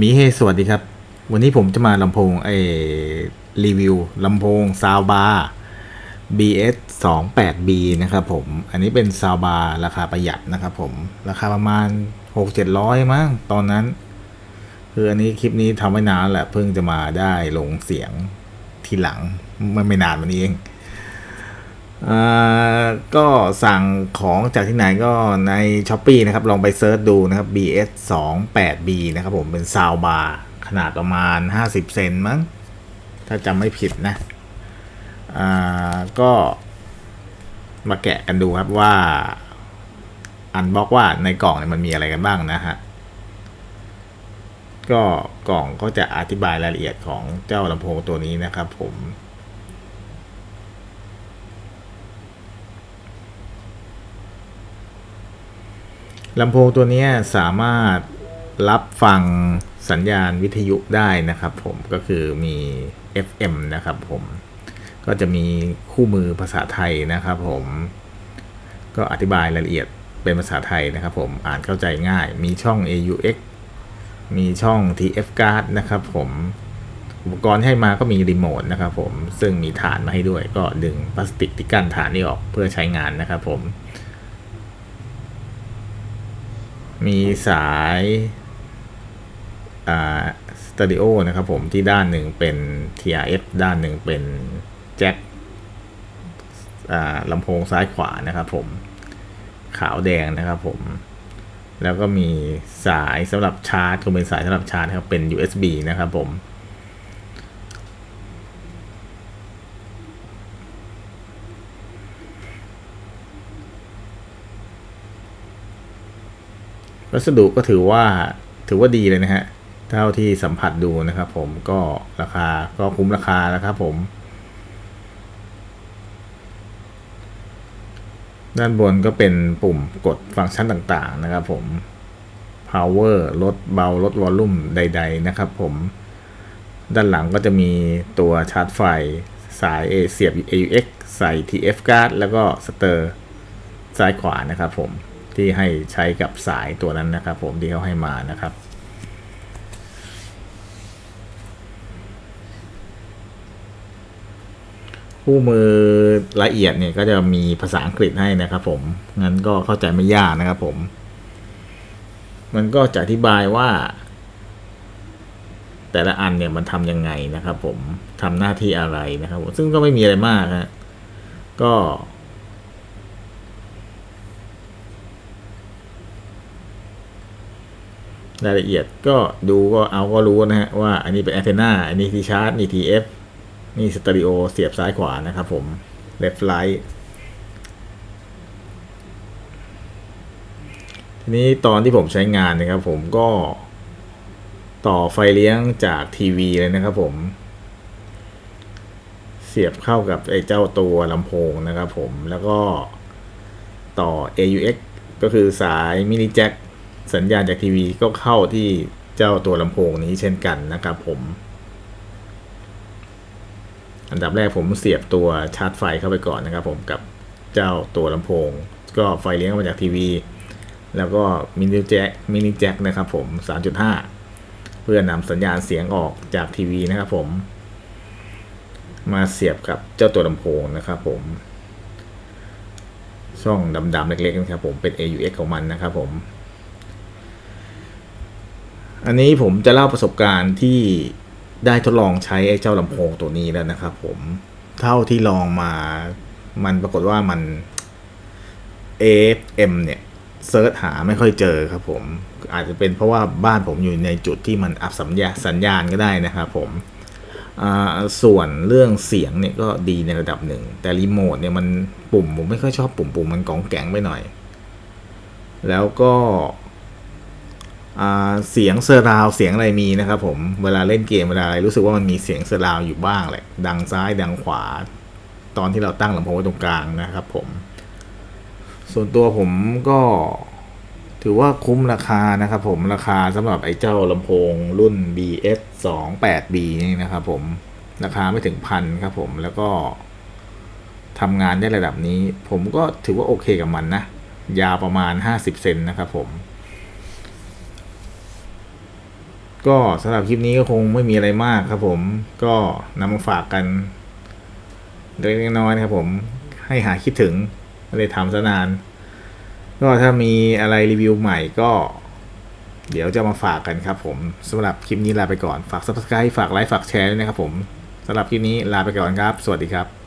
มีเฮสวัสดีครับ วันนี้ผมจะมาลำโพงไอรีวิวลำโพงซาวบาร์ BS 2 8 B นะครับผม อันนี้เป็นซาวบาร์ราคาประหยัดนะครับผม ราคาประมาณ 6 700 มั้งตอนนั้น คืออันนี้คลิปนี้ทำไว้นานแหละ เพิ่งจะมาได้ลงเสียงทีหลังไม่ไม่นานวันนี้เอง ก็สั่งของจากที่ไหนก็ใน s h อ p e e นะครับ ลองไปเซิร์ชดูนะครับ BS 2 8 B นะครับผมเป็นซาวบาร์ขนาดประมาณ 50 เซนมั้ง ถ้าจำไม่ผิดนะก็มาแกะกันดูครับว่า อันบอกว่าในกล่องเนี่ยมันมีอะไรกันบ้างนะฮะ ก็กล่องก็จะอธิบายรายละเอียดของเจ้าลำโพงตัวนี้นะครับผม ลำโพงตัวนี้สามารถรับฟังสัญญาณวิทยุได้นะครับผมก็คือมี FM นะครับผมก็จะมีคู่มือภาษาไทยนะครับผมก็อธิบายรายละเอียดเป็นภาษาไทยนะครับผมอ่านเข้าใจง่าย มีช่อง AUX มีช่อง TF card นะครับผมอุปกรณ์ให้มาก็มีรีโมทนะครับผมซึ่งมีฐานมาให้ด้วยก็ดึงพลาสติกที่กั้นฐานนี้ออกเพื่อใช้งานนะครับผม มีสายสตูดิโอนะครับผมที่ด้านหนึ่งเป็น TRF ด้านหนึ่งเป็นแจ็คอ่าลำโพงซ้ายขวานะครับผมขาวแดงนะครับผม แล้วก็มีสายสำหรับชาร์จก็เป็นสายสำหรับชาร์จครับเป็น USB นะครับผม วัสดุก็ถือว่าถือว่าดีเลยนะฮะ เท่าที่สัมผัสดูนะครับผมก็ราคาก็คุ้มราคาแล้วครับผม ด้านบนก็เป็นปุ่มกดฟังก์ชันต่างๆนะครับผม power ลดเบาลดวอลลุ่มใด ๆ นะครับผม ด้านหลังก็จะมีตัวชาร์จไฟสาย A เสียบ AUX ใส่ TF card แล้วก็สเตอร์ซ้ายขวานะครับผม ที่ให้ใช้กับสายตัวนั้นนะครับผมที่เขาให้มานะครับคู่มือละเอียดเนี่ยก็จะมีภาษาอังกฤษให้นะครับผม งั้นก็เข้าใจไม่ยากนะครับผม มันก็จะอธิบายว่า แต่ละอันเนี่ยมันทำยังไงนะครับผมทำหน้าที่อะไรนะครับผมซึ่งก็ไม่มีอะไรมากฮะก็ รายละเอียดก็ดูก็เอาก็รู้นะฮะว่าอันนี้เป็นแอนเทนาอันนี้ทีชาร์จนี่ TF นี่สเตอริโอเสียบซ้ายขวานะครับผม left right ทีนี้ตอนที่ผมใช้งานนะครับผมก็ต่อไฟเลี้ยงจากทีวีเลยนะครับผม เสียบเข้ากับไอ้เจ้าตัวลำโพงนะครับผมแล้วก็ต่อ AUX ก็คือสายมินิแจ็ค สัญญาณจากทีวีก็เข้าที่เจ้าตัวลำโพงนี้เช่นกันนะครับผม อันดับแรกผมเสียบตัวชาร์จไฟเข้าไปก่อนนะครับ ผมกับเจ้าตัวลำโพง ก็ไฟเลี้ยงมาจากทีวี แล้วก็มินิแจ็คมินิแจ็คนะครับผม 3.5 เพื่อนำสัญญาณเสียงออกจากทีวีนะครับผม มาเสียบกับเจ้าตัวลำโพงนะครับผมช่องดำๆเล็กๆนะครับผมเป็น AUX ของมันนะครับผม อันนี้ผมจะเล่าประสบการณ์ที่ได้ทดลองใช้ไอ้เจ้าลำโพงตัวนี้แล้วนะครับ ผมเท่าที่ลองมา มันปรากฏว่ามัน AFM เนี่ยเซิร์ชหาไม่ค่อยเจอครับ ผมอาจจะเป็นเพราะว่าบ้านผมอยู่ในจุดที่มันอับสัญญาสัญญาณก็ได้นะครับผมส่วนเรื่องเสียงเนี่ยก็ดีในระดับหนึ่ง แต่รีโมทเนี่ยมันปุ่มผมไม่ค่อยชอบปุ่มปุ่มมันกองแกงไปหน่อย แล้วก็ เสียงเซอร์ราวเสียงอะไรมีนะครับผมเวลาเล่นเกมเวลาอะไรรู้สึกว่ามันมีเสียงเซอร์ราวอยู่บ้างแหละดังซ้ายดังขวา ตอนที่เราตั้งลำโพงไว้ตรงกลางนะครับ ผม ส่วนตัวผมก็ถือว่าคุ้มราคานะครับ ผมราคาสำหรับไอ้เจ้าลำโพงรุ่น BS 2 8 B นี่นะครับ ผมราคาไม่ถึงพันครับ ผมแล้วก็ทำงานได้ระดับนี้ ผมก็ถือว่าโอเคกับมันนะยาวประมาณ 50 เซนนะครับ ผม ก็สำหรับคลิปนี้ก็คงไม่มีอะไรมากครับผมก็นำมาฝากกันเล็กน้อยนะครับผมให้หาคิดถึงไม่ได้ทำซะนาน ก็ถ้ามีอะไรรีวิวใหม่ก็ เดี๋ยวจะมาฝากกันครับผมสำหรับคลิปนี้ลาไปก่อนฝาก subscribe ฝากไลค์ฝากแชร์ด้วยนะครับผมสำหรับคลิปนี้ลาไปก่อนครับ สวัสดีครับ